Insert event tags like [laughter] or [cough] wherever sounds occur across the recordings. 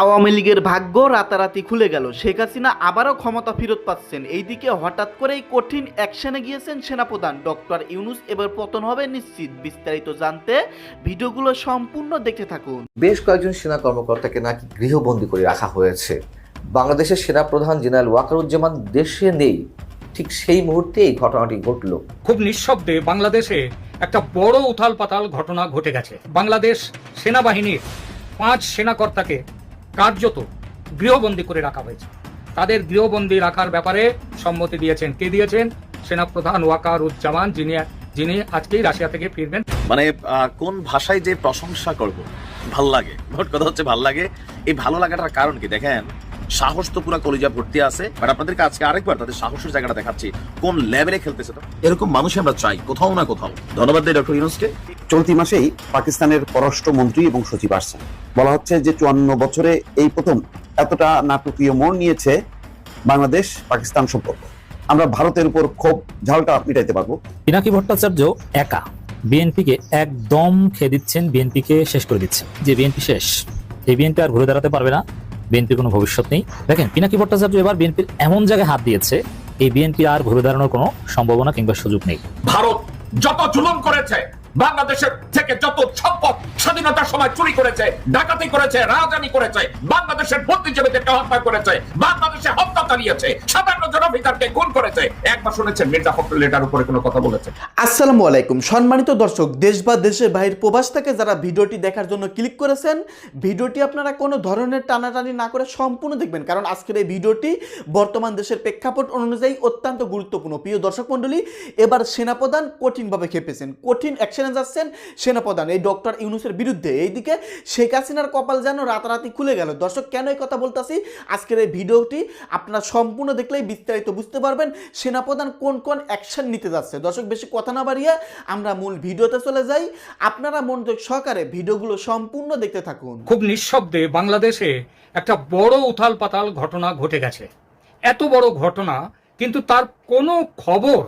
আওয়ামী লীগের ভাগ্য রাতারাতি খুলে গেল। শেখ হাসিনা আবারও ক্ষমতা ফেরত পাচ্ছেন। এইদিকে হঠাৎ করেই কঠিন অ্যাকশনে গিয়েছেন সেনাপ্রধান। ডক্টর ইউনুস এবার পতন হবে নিশ্চিত। বিস্তারিত জানতে ভিডিওগুলো সম্পূর্ণ দেখতে থাকুন। বেশ কয়েকজন সেনা কর্মকর্তাকে নাকি গৃহবন্দী করে রাখা হয়েছে। বাংলাদেশের সেনাপ্রধান জেনারেল ওয়াকারুজ্জামান দেশে নেই। ঠিক সেই মুহূর্তে এই ঘটনাটি ঘটল। খুব নিঃশব্দে বাংলাদেশে একটা বড় উথাল পাতাল ঘটনা ঘটে গেছে। বাংলাদেশ সেনাবাহিনীর পাঁচ সেনাকর্তাকে কার্যত গৃহবন্দী করে রাখা হয়েছে। তাদের গৃহবন্দী রাখার ব্যাপারে সম্মতি দিয়েছেন। কে দিয়েছেন? সেনাপ্রধান ওয়াকারুজ্জামান, যিনি যিনি আজকেই রাশিয়া থেকে ফিরবেন। মানে কোন ভাষায় যে প্রশংসা করব? ভালো লাগে। মোট কথা হচ্ছে ভালো লাগে। এই ভালো লাগাটার কারণ কি? দেখেন, সাহস তো পুরো কলিজা ভর্তি আছে। বাট আপনাদেরকে আজকে আরেকবার তাদের সাহসের জায়গাটা দেখাচ্ছি। কোন লেভেলে খেলতেছে তো? এরকম মানুষ আমরা চাই, কোথাও না কোথাও। ধন্যবাদ দিই ডক্টর ইউনুসকে। চলতি মাসেই পাকিস্তানের পররাষ্ট্রমন্ত্রী এবং সচিব আসছেন। বলা হচ্ছে যে চুয়ান্ন বছরে এই প্রথম এতটা নাটকীয় মোড় নিয়েছে বাংলাদেশ পাকিস্তান সম্পর্ক। আমরা ভারতের উপর ক্ষোভ ঝালটা মিটাইতে পারব। পিনাকি ভট্টাচার্য একা বিএনপিকে একদম খেয়ে দিচ্ছেন বিএনপিকে শেষ করে দিচ্ছেন। যে বিএনপি শেষ এই বিএনপি আর ঘুরে দাঁড়াতে পারবে না। বিএনপির কোনো ভবিষ্যৎ নেই। দেখেন পিনাকি ভট্টাচার্য এবার বিএনপির এমন জায়গায় হাত দিয়েছে এই বিএনপি আর ঘুরে দাঁড়ানোর কোনো সম্ভাবনা কিংবা সুযোগ নেই। ভারত যত জুলুম করেছে বাংলাদেশের থেকে যত সম্পদ স্বাধীনতার সময় চুরি করেছে, ডাকাতি করেছে রাজধানী করেছে, বাংলাদেশের বুদ্ধিজীবীদেরকে হত্যা করেছে, বাংলাদেশে হত্যা চালিয়েছে, সাতান্ন জন অফিসারকে খুন করেছে। একবার শুনেছেন মির্জা ফখরুল এটার উপরে কোনো কথা বলেছে আসসালামু আলাইকুম। সম্মানিত দর্শক, দেশ বা দেশের বাইরের প্রবাস থেকে যারা ভিডিওটি দেখার জন্য ক্লিক করেছেন, ভিডিওটি আপনারা কোনো ধরনের টানাটানি না করে সম্পূর্ণ দেখবেন। কারণ আজকের এই ভিডিওটি বর্তমান দেশের প্রেক্ষাপট অনুযায়ী অত্যন্ত গুরুত্বপূর্ণ। প্রিয় দর্শক মণ্ডলী, এবার সেনাপ্রধান কঠিনভাবে খেপেছেন। কঠিন অ্যাকশনে যাচ্ছেন সেনাপ্রধান। এই ডক্টর ইউনুসের বিরুদ্ধে। এইদিকে শেখ হাসিনার কপাল যেন রাতারাতি খুলে গেল। দর্শক, কেন এই কথা বলতেছি? আজকের এই ভিডিওটি আপনারা সম্পূর্ণ দেখলেই বিস্তারিত বুঝতে পারবেন সেনাপ্রধান কোন কোন অ্যাকশন নিতে যাচ্ছে। দর্শক, বেশি কথা না বাড়িয়ে আমরা মূল ভিডিওতে চলে যাই। আপনারা মনোযোগ সহকারে ভিডিওগুলো সম্পূর্ণ দেখতে থাকুন। খুব নিঃশব্দে বাংলাদেশে একটা বড় উথাল পাতাল ঘটনা ঘটে গেছে। এত বড় ঘটনা, কিন্তু তার কোনো খবর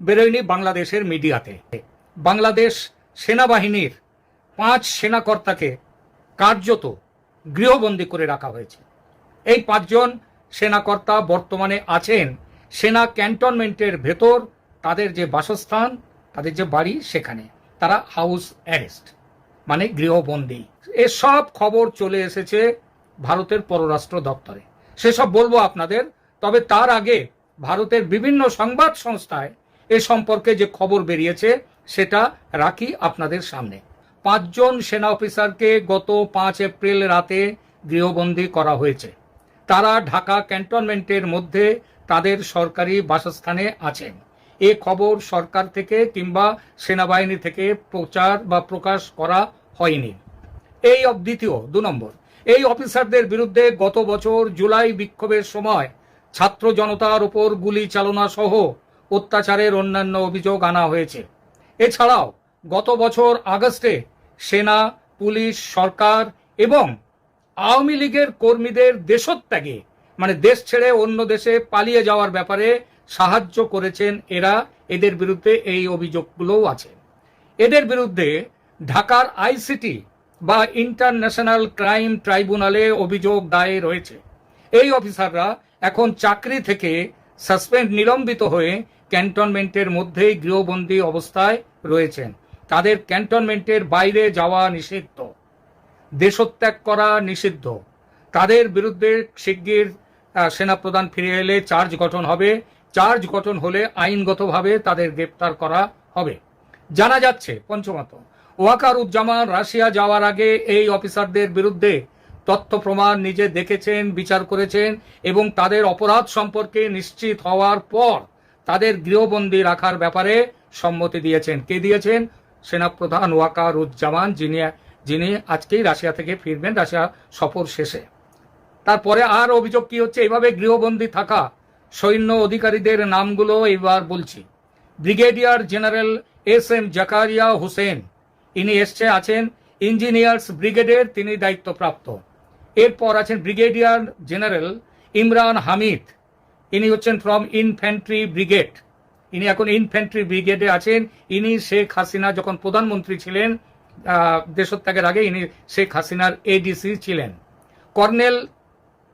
বেরোয়নি বাংলাদেশের মিডিয়াতে। বাংলাদেশ সেনাবাহিনীর পাঁচ সেনাকর্তাকে কার্যত গৃহবন্দী করে রাখা হয়েছে। এই পাঁচজন সেনাকর্তা বর্তমানে আছেন সেনা ক্যান্টনমেন্টের ভেতর, তাদের যে বাসস্থান, তাদের যে বাড়ি সেখানে। তারা হাউস অ্যারেস্ট মানে গৃহবন্দী। এসব খবর চলে এসেছে ভারতের পররাষ্ট্র দপ্তরে। সেসব বলব আপনাদের, তবে তার আগে ভারতের বিভিন্ন সংবাদ সংস্থায় এ সম্পর্কে যে খবর বেরিয়েছে, সেটা রাখি আপনাদের সামনে। পাঁচজন সেনা অফিসারকে গত পাঁচ এপ্রিল রাতে গৃহবন্দী করা হয়েছে। তারা ঢাকা ক্যান্টনমেন্টের মধ্যে তাদের সরকারি বাসস্থানে আছেন। এ খবর সরকার থেকে কিংবা সেনাবাহিনী থেকে প্রচার বা প্রকাশ করা হয়নি। এই দ্বিতীয়, দু নম্বর। এই অফিসারদের বিরুদ্ধে গত বছর জুলাই বিক্ষোভের সময় ছাত্র জনতার উপর গুলি চালনা সহ অত্যাচারের অন্যান্য অভিযোগ আনা হয়েছে। এছাড়াও গত বছর আগস্টে সেনা, পুলিশ, সরকার এবং আওয়ামী লীগের কর্মীদের দেশত্যাগে মানে দেশ ছেড়ে অন্য দেশে পালিয়ে যাওয়ার ব্যাপারে সাহায্য করেছেন এরা। এদের বিরুদ্ধে এই অভিযোগগুলোও আছে। এদের বিরুদ্ধে ঢাকার আইসিটি বা ইন্টারন্যাশনাল ক্রাইম ট্রাইব্যুনালে অভিযোগ দায়ের হয়েছে। এই অফিসাররা এখন চাকরি থেকে সাসপেন্ড, নিলম্বিত হয়ে ক্যান্টনমেন্টের মধ্যেই গৃহবন্দী অবস্থায় রয়েছেন। তাদের ক্যান্টনমেন্টের বাইরে যাওয়া নিষিদ্ধ। দেশত্যাগ করা নিষিদ্ধ। তাদের বিরুদ্ধে শিগগির সেনাপ্রধান ফিরে এলে চার্জ গঠন হবে। চার্জ গঠন হলে আইনগতভাবে তাদের গ্রেপ্তার করা হবে। জানা যাচ্ছে, পঞ্চমত ওয়াকার উজ্জামান রাশিয়া যাওয়ার আগে এই অফিসারদের বিরুদ্ধে তথ্য প্রমাণ নিজে দেখেছেন, বিচার করেছেন এবং তাদের অপরাধ সম্পর্কে নিশ্চিত হওয়ার পর তাদের গৃহবন্দী রাখার ব্যাপারে সম্মতি দিয়েছেন। কে দিয়েছেন? সেনাপ্রধান ওয়াকার উজ্জামান যিনি যিনি আজকেই রাশিয়া থেকে ফিরবেন, রাশিয়া সফর শেষে। তারপরে আর অভিযোগ কি হচ্ছে? এইভাবে গৃহবন্দী থাকা সৈন্য অধিকারীদের নামগুলো এবার বলছি। Brigadier general S M Zakaria Hossain, ইনি এসছে, আছেন ইঞ্জিনিয়ার্স ব্রিগেডের, তিনি দায়িত্বপ্রাপ্ত। এরপর আছেন ব্রিগেডিয়ার জেনারেল ইমরান হামিদ, ইনি হচ্ছেন ফ্রম ইনফ্যান্ট্রি ব্রিগেড। ইনি এখন ইনফ্যান্ট্রি ব্রিগেডে আছেন। ইনি শেখ হাসিনা যখন প্রধানমন্ত্রী ছিলেন দেশত্যাগের আগে ইনি শেখ হাসিনার এডিসি ছিলেন। কর্নেল,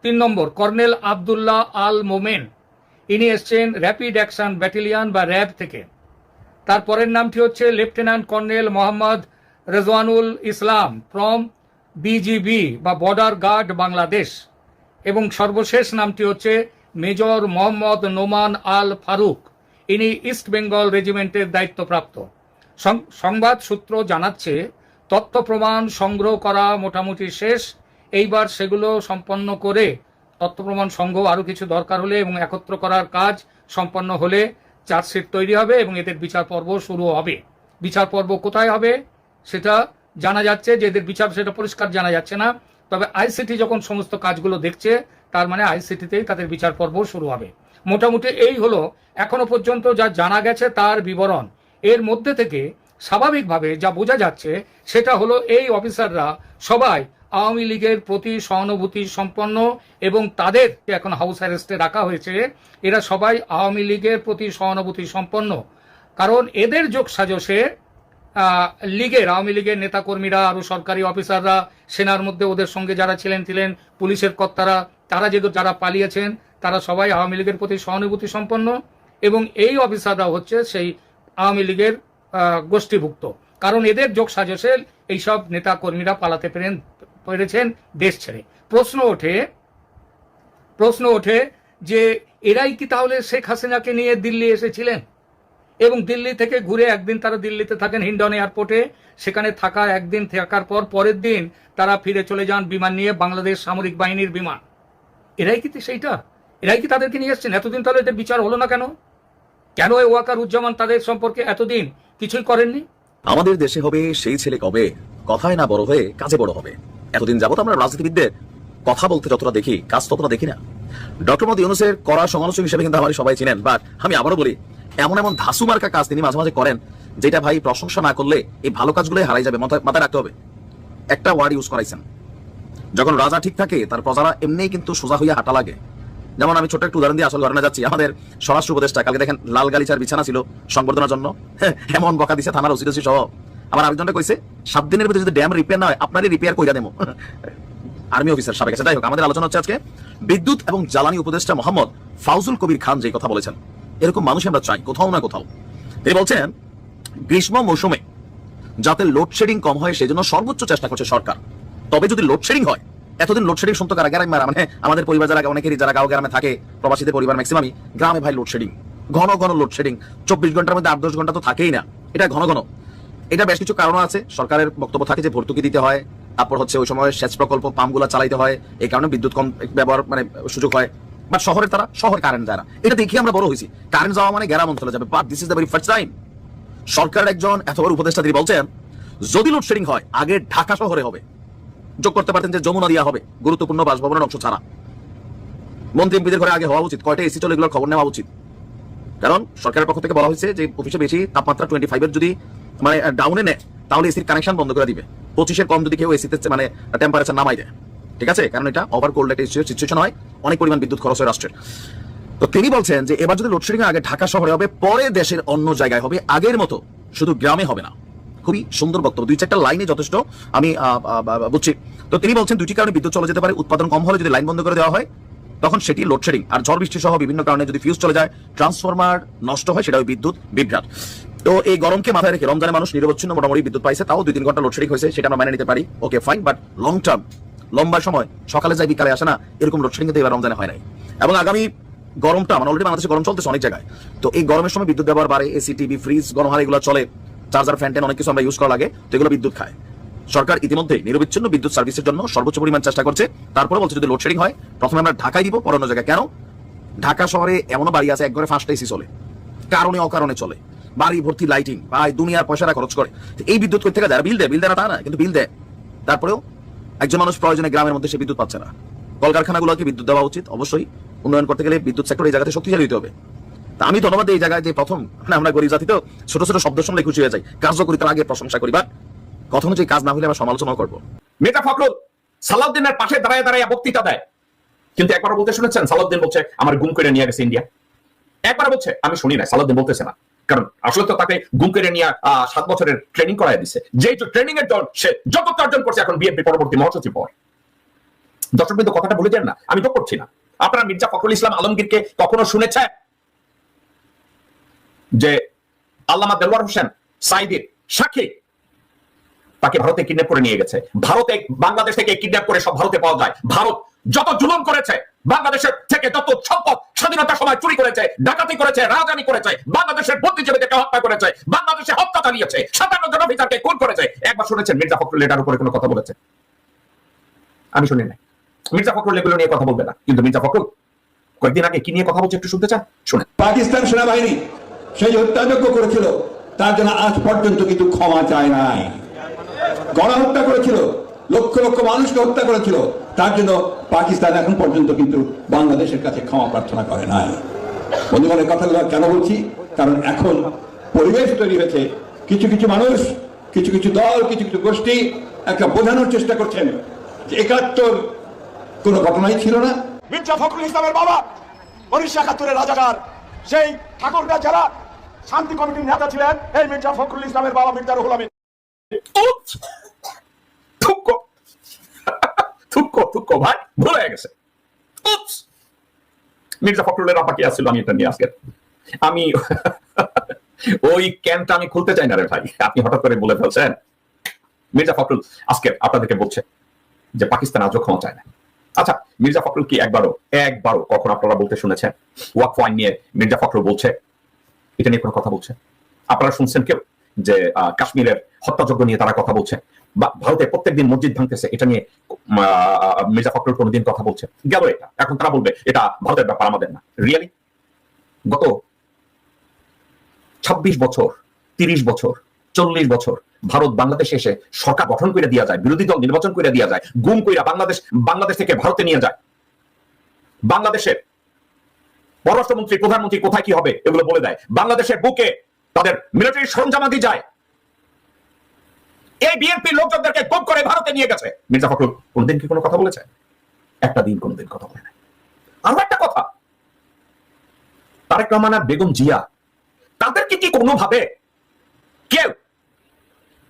তিন নম্বর, কর্নেল আবদুল্লাহ আল মোমেন। ইনি এসছেন র্যাপিড অ্যাকশন ব্যাটালিয়ন বা র্যাব থেকে। তারপরের নামটি হচ্ছে lieutenant colonel Mohammad Rezwanul Islam from BGB বা বর্ডার গার্ড বাংলাদেশ এবং সর্বশেষ নামটি হচ্ছে মেজর মোহাম্মদ নোমান আল ফারুক ইনি ইস্ট বেঙ্গল রেজিমেন্টের দায়িত্বপ্রাপ্ত। সংবাদ সূত্র জানাচ্ছে, তথ্য প্রমাণ সংগ্রহ করা মোটামুটি শেষ। এইবার সেগুলো সম্পন্ন করে তথ্য প্রমাণ সংগ্রহ আরও কিছু দরকার হলে এবং একত্র করার কাজ সম্পন্ন হলে চার্জশিট তৈরি হবে এবং এদের বিচার পর্ব শুরু হবে। বিচার পর্ব কোথায় হবে সেটা জানা যাচ্ছে যে এদের বিচার সেটা পরিষ্কার জানা যাচ্ছে না। তবে আইসিটি যখন সমস্ত কাজগুলো দেখছে, তার মানে আইসিটিতেই তাদের বিচার পর্ব শুরু হবে। মোটামুটি এই হলো এখনও পর্যন্ত যা জানা গেছে তার বিবরণ। এর মধ্যে থেকে স্বাভাবিকভাবে যা বোঝা যাচ্ছে সেটা হলো এই অফিসাররা সবাই আওয়ামী লীগের প্রতি সহানুভূতি সম্পন্ন এবং তাদের এখন হাউস অ্যারেস্টে রাখা হয়েছে, এরা সবাই আওয়ামী লীগের প্রতি সহানুভূতি সম্পন্ন। কারণ এদের যোগ সাজসে লীগের, আওয়ামী লীগের নেতাকর্মীরা, আরও সরকারি অফিসাররা, সেনার মধ্যে ওদের সঙ্গে যারা ছিলেন ছিলেন পুলিশের কর্তারা, তারা যে যারা পালিয়েছেন তারা সবাই আওয়ামী লীগের প্রতি সহানুভূতি সম্পন্ন এবং এই অফিসাররা হচ্ছে সেই আওয়ামী লীগের গোষ্ঠীভুক্ত। কারণ এদের যোগ সাজসে এইসব নেতা কর্মীরা পালাতে পেরেন, পেরেছেন দেশ ছেড়ে। প্রশ্ন ওঠে প্রশ্ন ওঠে যে এরাই কি তাহলে শেখ হাসিনাকে নিয়ে দিল্লি এসেছিলেন? এবং দিল্লি থেকে ঘুরে একদিন তারা দিল্লিতে থাকেন হিন্ডন এয়ারপোর্টে। সেখানে থাকা একদিন থাকার পর পরের দিন তারা ফিরে চলে যান বিমান নিয়ে বাংলাদেশ সামরিক বাহিনীর বিমান। এরাই কি সেইটা? এরাই কি তাদেরকে নিয়ে এসছেন? এতদিন তাহলে এদের বিচার হলো না কেন? কেন এই ওয়াকার উজ্জামান তাদের সম্পর্কে এতদিন কিছুই করেননি? আমাদের দেশে হবে সেই ছেলে কবে? কথায় না বড় হয়ে কাজে বড় হবে। এতদিন যাবত আমরা রাজনীতিবিদদের কথা বলতে যতটা দেখি, কাজ ততটা দেখি না। ডক্টর মোদী ইউনুসের করা সমালোচক হিসেবে কিন্তু আমার সবাই চিনেন বাট আমি আবারও বলি, এমন এমন ধাসু মার্কা কাজ তিনি মাঝে মাঝে করেন, যেটা ভাই প্রশংসা না করলে এই ভালো কাজগুলোই হারাই যাবে মাথায় রাখতে হবে। একটা ওয়ার্ড ইউজ করাইছেন। যখন রাজা ঠিক থাকে তার প্রজারা এমনিই কিন্তু সোজা হইয়া হাঁটা লাগে যেমন আমি ছোট একটু উদাহরণ দিয়ে আসল ঘটনা যাচ্ছি। আমাদের স্বরাষ্ট্র উপদেষ্টা কালকে দেখেন লাল গালিচার বিছানা ছিল সংবর্ধনার জন্য। হ্যাঁ, এমন বকা দিছে থানার ওসি সহ। আমার আরেকজনটা কইছে সাত দিনের ভিতরে যদি ড্যাম রিপেয়ার না হয় আপনারই রিপেয়ার কইরা দেবো। [laughs] আর্মি অফিসার সাবেক আছে। যাই হোক আমাদের আলোচনা হচ্ছে আজকে বিদ্যুৎ এবং জ্বালানি উপদেষ্টা মোহাম্মদ ফাউজুল কবির খান যে কথা বলেছেন। এরকম মানুষ আমরা চাই কোথাও না কোথাও। তিনি বলছেন গ্রীষ্ম মৌসুমে যাতে লোডশেডিং কম হয় সেজন্য সর্বোচ্চ চেষ্টা করছে সরকার। তবে যদি লোডশেডিং হয় এতদিন লোডশেডিং শুনতো কারা গ্রামে মানে আমাদের পরিবার যারা, অনেকেরই যারা গাঁও গ্রামে থাকে, প্রবাসীদের পরিবার ম্যাক্সিমামই গ্রামে ভাই লোডশেডিং ঘন ঘন লোডশেডিং চব্বিশ ঘণ্টার মধ্যে আট দশ ঘণ্টা তো থাকেই না। এটা ঘন ঘন। এটা বেশ কিছু কারণ আছে। সরকারের বক্তব্য থাকে যে ভর্তুকি দিতে হয়, তারপর হচ্ছে ওই সময় সেচ প্রকল্প, পাম্পগুলো চালাইতে হয়, এই কারণে বিদ্যুৎ কম ব্যবহার মানে সুযোগ হয়। বাট শহরে তারা, শহরে কারেন্ট যায় না এটা দেখে আমরা বড় হয়েছি। কারেন্ট যাওয়া মানে গ্রাম অঞ্চলে যাবে। But this is the very first time সরকারের একজন এত বড় উপদেষ্টা তিনি বলছেন, যদি লোডশেডিং হয়, আগে ঢাকা শহরে হবে। যোগ করতে পারতেন যে যমুনা দিয়া হবে, গুরুত্বপূর্ণ বাসভবনের অংশ ছাড়া। মন্ত্রী এমপিদের ঘরে আগে হওয়া উচিত, কয়টা এসি চলে এগুলোর খবর নেওয়া উচিত। কারণ সরকারের পক্ষ থেকে বলা হয়েছে যে অফিসে বেশি তাপমাত্রা টোয়েন্টি ফাইভের যদি মানে ডাউনে নেয়, তাহলে এসির কানেকশন বন্ধ করে দিবে। পঁচিশের কম যদি কেউ এসিতে মানে টেম্পারেচার নামাই দেয়। ঠিক আছে? কারণ এটা ওভার কোল্ড একটা সিচুয়েশন হয়, অনেক পরিমাণ বিদ্যুৎ খরচ হয় রাষ্ট্রের। তো তিনি বলছেন যে, এবার যদি লোডশেডিং আগে ঢাকা শহরে হবে, পরে দেশের অন্য জায়গায় হবে, আগের মতো। শুধু গ্রামে হবে না। খুবই সুন্দর বক্তব্য। দুই চারটা লাইনে যথেষ্ট, আমি বুঝছি। তো তিনি বলছেন দুটি কারণে বিদ্যুৎ চলে যেতে পারে, উৎপাদন কম হলে যদি লাইন বন্ধ করে দেওয়া হয়, তখন সেটি লোডশেডিং আর ঝড় বৃষ্টি সহ বিভিন্ন কারণে যদি ফিউজ চলে যায় ট্রান্সফরমার নষ্ট হয় সেটা ওই বিদ্যুৎ বিভ্রাট। তো এই গরমকে মাথায় রেখে রমজানে মানুষ নিরবচ্ছিন্ন মোটামুটি বিদ্যুৎ পাইছে, তাও দুই তিন ঘণ্টা লোডশেডিং হয়েছে, সেটা আমরা মেনে নিতে পারি। Okay fine but long term লম্বা সময়, সকালে যায় বিকালে আসে না, এরকম লোডশেডিং কিন্তু এবার রমজানে হয় নাই। এবং আগামী গরমটা মানে অলরেডি বাংলাদেশে গরম চলতেছে অনেক জায়গায়। তো এই গরমের সময় বিদ্যুৎ ব্যবহার বাড়ে এসি টিভি ফ্রিজ গরম হার এগুলো চলে। চার্জার ফ্যান ট্যান অনেক কিছু আমরা ইউজ করা লাগে তো এগুলো বিদ্যুৎ খায়। সরকার ইতিমধ্যে নিরবিচ্ছিন্ন বিদ্যুৎ সার্ভিসের জন্য সর্বোচ্চ পরিমাণ চেষ্টা করছে। তারপরে বলছে যদি লোডশেডিং হয়, প্রথমে আমরা ঢাকায় দিব পর অন্য জায়গায় কেন? ঢাকা শহরে এমনও বাড়ি আছে এক ঘরে ফার্স্ট এসি চলে। কারণে অকারণে চলে। বাড়ি ভর্তি লাইটিং বা দুনিয়ার পয়সাটা খরচ করে। এই বিদ্যুৎ কোথা থেকে দেয় বিল দেয় বিল দেয় না তা না, কিন্তু বিল দেয়। তারপরেও একজন মানুষ প্রয়োজনে গ্রামের মধ্যে সে বিদ্যুৎ পাচ্ছে না। কলকারখানাগুলোকে বিদ্যুৎ দেওয়া উচিত, অবশ্যই। উন্নয়ন করতে গেলে বিদ্যুৎ সেক্টর এই জায়গাতে শক্তিশালী হতে হবে। তা আমি ধন্যবাদ এই জায়গায় যে প্রথম মানে আমরা গরিব জাতি তো, ছোট ছোট শব্দ শুনলে খুশি হয়ে যাই। কার্যকরিতার আগে প্রশংসা করি বা কথা অনুযায়ী কাজ না হলে আবার সমালোচনা করব। মেটা ফখরুল, সালাউদ্দিনের পাশে দাঁড়ায় দাঁড়ায় বক্তৃতা দেয়। কিন্তু একবার বলতে শুনেছেন? সালাউদ্দিন বলছে, আমার গুম করে নিয়ে গেছে ইন্ডিয়া একবার বলছে, আমি শুনি না সালাউদ্দিন বলতেছে না। কারণ আসলে তো তাকে গুম করে নিয়ে সাত বছরের ট্রেনিং করাই দিছে। যেই ট্রেনিং এর দল সে যত অর্জন করছে এখন বিএনপি পরবর্তী মহাসচিব হওয়ার। দর্শক কিন্তু কথাটা বলে দেন না, আমি তো করছি না। আপনারা মির্জা ফখরুল ইসলাম আলমগীরকে কখনো শুনেছেন? যে আল্লামা দেলওয়ার হোসেন সাইদির সাক্ষী, তাকে ভারতে কিডন্যাপ করে নিয়ে গেছে। ভারতে, বাংলাদেশ থেকে কিডন্যাপ করে সব ভারতে পাওয়া যায়। ভারত যত জুলুম করেছে, বাংলাদেশের থেকে যত সম্পদ স্বাধীনতার সময় চুরি করেছে, ডাকাতি করেছে, রাজধানী করেছে, বাংলাদেশের বুদ্ধিজীবীদেরকে হত্যা করেছে, বাংলাদেশে হত্যা চালিয়েছে, সাতান্ন জন অফিসারকে খুন করেছে। একবার শুনেছেন মির্জা ফখরুল এটার উপরে কোনো কথা বলেছে? আমি শুনি নাই। মির্জা ফখরুল এগুলো নিয়ে কথা বলবে না। কিন্তু মির্জা ফখরুল, কয়েকদিন আগে কি নিয়ে কথা বলছে একটু শুনতে চান? শুনে পাকিস্তান সেনাবাহিনী সেই হত্যাযজ্ঞ করেছিল। তার জন্য আজ পর্যন্ত কিন্তু ক্ষমা চায় নাই। গণহত্যা করেছিল, লক্ষ লক্ষ মানুষকে হত্যা করেছিল। তার জন্য পাকিস্তান এখন পর্যন্ত কিন্তু বাংলাদেশের কাছে ক্ষমা প্রার্থনা করে নাই। বন্ধুগণের কথাগুলো কেন বলছি? কারণ এখন পরিবেশ তৈরি হয়েছে। কিছু কিছু মানুষ, কিছু কিছু দল, কিছু কিছু গোষ্ঠী একটা বোঝানোর চেষ্টা করছেন যে একাত্তর কোনো ঘটনাই ছিল না। মির্জা ফখরুল ইসলামের বাবা, উনিশশো একাত্তরের রাজাকার, সেই ঠাকুরগা জেলা শান্তি কমিটির নেতা ছিলেন এই মির্জা ফখরুল ইসলামের বাবা মির্জা রুহুল আমিন। [laughs] আপনাদেরকে বলছে যে পাকিস্তান আজও ক্ষমা চায় না। আচ্ছা মির্জা ফখরুল কি একবারও একবারও কখন আপনারা বলতে শুনেছেন? ওয়াক পয়েন্ট নিয়ে মির্জা ফখরুল বলছে এটা নিয়ে কোনো কথা বলছে। আপনারা শুনছেন কেউ? যে কাশ্মীরের হত্যাযজ্ঞ নিয়ে তারা কথা বলছে। বা ভারতে প্রত্যেকদিন মসজিদ ভাঙতেছে, এটা নিয়ে মির্জা ফখরুল কোনোদিন কথা বলছে। গেল এটা। এখন তারা বলবে, এটা ভারতের ব্যাপার, আমাদের না। রিয়েলি গত ছাব্বিশ বছর, তিরিশ বছর, চল্লিশ বছর ভারত বাংলাদেশে এসে সরকার গঠন করে দেওয়া যায়, বিরোধী দল নির্বাচন করে দেওয়া যায়, গুম কইরা বাংলাদেশ বাংলাদেশ থেকে ভারতে নিয়ে যায়। বাংলাদেশের পররাষ্ট্রমন্ত্রী, প্রধানমন্ত্রী কোথায় কি হবে এগুলো বলে দেয়। বাংলাদেশের বুকে তাদের মিলিটারি সরঞ্জামাদি যায়। এই বিএনপি লোকজনদেরকে গুম করে ভারতে নিয়ে গেছে। মির্জা ফখরুল কোনদিন কি কোনো কথা বলেছে? একটা দিন কোনদিন কথা বলে নাই। আরও একটা কথা। তারেক রহমান বেগম জিয়া তাদেরকে কি কোনোভাবে কেউ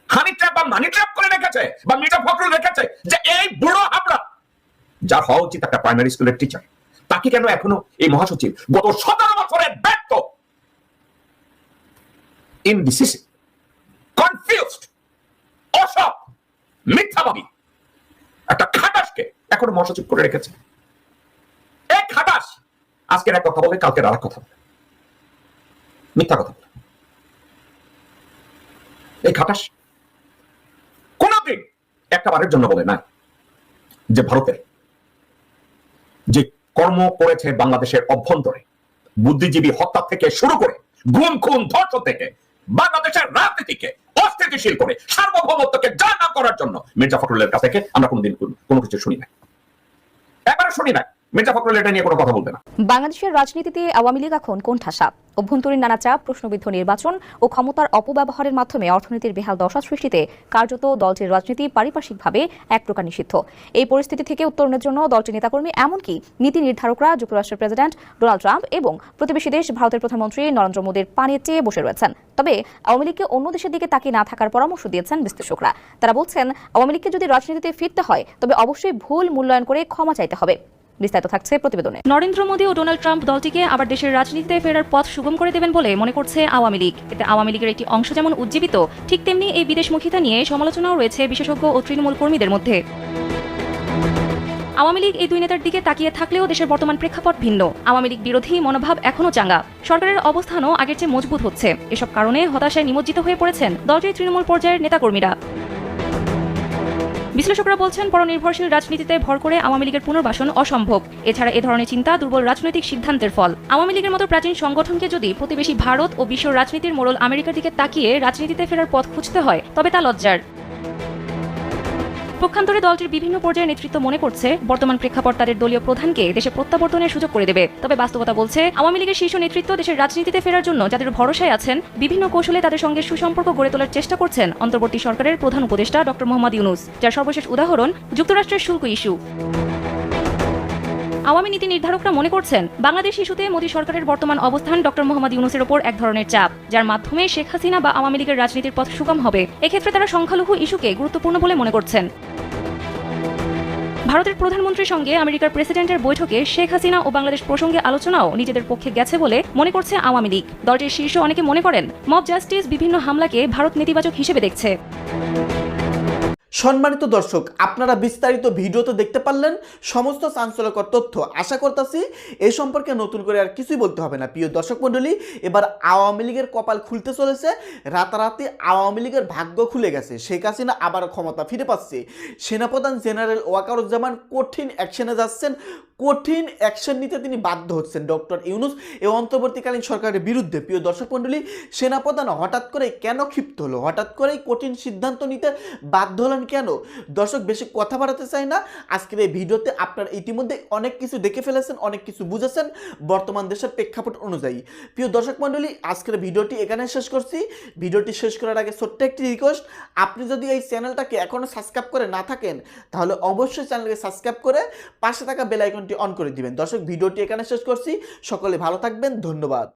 হানি ট্র্যাপ বা মানি ট্র্যাপ করে রেখেছে বা মির্জা ফখরুল রেখেছে যে এই বুড়ো আমরা যার হওয়া উচিত একটা প্রাইমারি স্কুলের টিচার তাকে কেন এখনও এই মহাসচিব? গত সতেরো বছরের ব্যর্থ। ইনডিসিসিভ কনফিউজড একটা খাটাসকে এখনও মহাসচিব করে রেখেছে। খাটাস আজকের এক কথা বলে, কালকের আর কথা বলে। মিথ্যা কথা বলে। এই খাটাস কোনদিন একটা বারের জন্য বলে না যে ভারতের যে কর্ম করেছে বাংলাদেশের অভ্যন্তরে। বুদ্ধিজীবী হত্যা থেকে শুরু করে, গুম, খুন ধর্ষণ থেকে, বাংলাদেশের রাজনীতিকে অস্থিতিশীল করে, সার্বভৌমত্বকে জানা করার জন্য মির্জা ফখরুলের কাছ থেকে আমরা কোনোদিন কোনো- কিছু শুনি নাই। একবারও শুনি না কোনো বাংলাদেশের রাজনীতিতে আওয়ামী লীগ এখন কোণঠাসা অভ্যন্তরীণ নানা চাপ, প্রশ্নবিদ্ধ নির্বাচন ও ক্ষমতার অপব্যবহারের মাধ্যমে অর্থনীতির বেহাল দশা সৃষ্টিতে কার্যত দলটির রাজনীতি পারিপার্শ্বিকভাবে এক প্রকার নিষিদ্ধ। এই পরিস্থিতি থেকে উত্তরণের জন্য দলটির নেতাকর্মী এমনকি নীতি নির্ধারকরা, যুক্তরাষ্ট্রের প্রেসিডেন্ট ডোনাল্ড ট্রাম্প এবং প্রতিবেশী দেশ ভারতের প্রধানমন্ত্রী নরেন্দ্র মোদীর পানে চেয়ে বসে রয়েছেন। তবে আওয়ামী লীগকে অন্য দেশের দিকে তাকিয়ে না থাকার পরামর্শ দিয়েছেন বিশ্লেষকরা। তারা বলছেন, আওয়ামী লীগকে যদি রাজনীতিতে ফিরতে হয়, তবে অবশ্যই ভুল মূল্যায়ন করে ক্ষমা চাইতে হবে। বিস্তারিত থাকছে প্রতিবেদনে। নরেন্দ্র মোদী ও ডোনাল্ড ট্রাম্প দলটিকে আবার দেশের রাজনীতিতে ফেরার পথ সুগম করে দেবেন বলে মনে করছে আওয়ামী লীগ। এতে আওয়ামী লীগের একটি অংশ যেমন উজ্জীবিত, ঠিক তেমনি এই বিদেশমুখিতা নিয়ে সমালোচনাও রয়েছে বিশেষজ্ঞ ও তৃণমূল কর্মীদের মধ্যে। আওয়ামী লীগ এই দুই নেতার দিকে তাকিয়ে থাকলেও দেশের বর্তমান প্রেক্ষাপট ভিন্ন। আওয়ামী লীগ বিরোধী মনোভাব এখনও চাঙ্গা। সরকারের অবস্থানও আগের চেয়ে মজবুত হচ্ছে। এসব কারণে হতাশায় নিমজ্জিত হয়ে পড়েছেন দলটির তৃণমূল পর্যায়ের নেতাকর্মীরা। বিশ্লেষকরা বলছেন, পরনির্ভরশীল রাজনীতিতে ভর করে আওয়ামী লীগের পুনর্বাসন অসম্ভব। এছাড়া এ ধরনের চিন্তা দুর্বল রাজনৈতিক সিদ্ধান্তের ফল। আওয়ামী লীগের মতো প্রাচীন সংগঠনকে যদি প্রতিবেশী ভারত ও বিশ্ব রাজনীতির মোড়ল আমেরিকার দিকে তাকিয়ে রাজনীতিতে ফেরার পথ খুঁজতে হয়, তবে তা লজ্জার। পক্ষান্তরে দলটির বিভিন্ন পর্যায়ের নেতৃত্ব মনে করছে, বর্তমান প্রেক্ষাপট তাদের দলীয় প্রধানকে দেশে প্রত্যাবর্তনের সুযোগ করে দেবে। তবে বাস্তবতা বলছে, আওয়ামী লীগের শীর্ষ নেতৃত্ব দেশের রাজনীতিতে ফেরার জন্য যাদের ভরসায় আছেন, বিভিন্ন কৌশলে তাদের সঙ্গে সুসম্পর্ক গড়ে তোলার চেষ্টা করছেন অন্তর্বর্তী সরকারের প্রধান উপদেষ্টা ডক্টর মোহাম্মদ ইউনুস, যার সর্বশেষ উদাহরণ যুক্তরাষ্ট্রের শুল্ক ইস্যু। আওয়ামী নীতি নির্ধারকরা মনে করছেন, বাংলাদেশ ইস্যুতে মোদী সরকারের বর্তমান অবস্থান ডক্টর মোহাম্মদ ইউনুসের ওপর এক ধরনের চাপ, যার মাধ্যমে শেখ হাসিনা বা আওয়ামী লীগের রাজনীতির পথ সুগম হবে। এক্ষেত্রে তারা সংখ্যালঘু ইস্যুকে গুরুত্বপূর্ণ বলে মনে করছেন। ভারতের প্রধানমন্ত্রীর সঙ্গে আমেরিকার প্রেসিডেন্টের বৈঠকে শেখ হাসিনা ও বাংলাদেশ প্রসঙ্গে আলোচনাও নিজেদের পক্ষে গেছে বলে মনে করছে আওয়ামী লীগ। দলটির শীর্ষ অনেকে মনে করেন, মব জাস্টিস বিভিন্ন হামলাকে ভারত নেতিবাচক হিসেবে দেখছে। সম্মানিত দর্শক, আপনারা বিস্তারিত ভিডিওতে দেখতে পারলেন, সমস্ত চাঞ্চল্যকর তথ্য আশা করতেছি এই সম্পর্কে নতুন করে আর কিছুই বলতে হবে না। প্রিয় দর্শক মণ্ডলী, এবার আওয়ামী লীগের কপাল খুলতে চলেছে, রাতারাতি আওয়ামী লীগের ভাগ্য খুলে গেছে, শেখ হাসিনা আবার ক্ষমতা ফিরে পাচ্ছে। সেনাপ্রধান জেনারেল ওয়াকারুজ্জামান কঠিন অ্যাকশনে যাচ্ছেন, কঠিন অ্যাকশন নিতে তিনি বাধ্য হচ্ছেন। ডক্টর ইউনুস এ অন্তর্বর্তীকালীন সরকারের বিরুদ্ধে। প্রিয় দর্শক মণ্ডলী, সেনাপ্রধান হঠাৎ করে কেন ক্ষিপ্ত হলো? হঠাৎ করেই কঠিন সিদ্ধান্ত নিতে বাধ্য হলেন কেন? দর্শক, বেশি কথা বাড়াতে চাই না। আজকের এই ভিডিওতে আপনারা ইতিমধ্যে অনেক কিছু দেখে ফেলেছেন, অনেক কিছু বুঝেছেন বর্তমান দেশের প্রেক্ষাপট অনুযায়ী। প্রিয় দর্শক মণ্ডলী, আজকের ভিডিওটি এখানে শেষ করছি। ভিডিওটি শেষ করার আগে ছোট্ট একটি রিকোয়েস্ট আপনি যদি এই চ্যানেলটাকে এখনও সাবস্ক্রাইব করে না থাকেন, তাহলে অবশ্যই চ্যানেলকে সাবস্ক্রাইব করে পাশে থাকা বেল আইকনটি অন করে দিবেন। দর্শক, ভিডিওটি এখানে শেষ করছি। সকলে ভালো থাকবেন, ধন্যবাদ।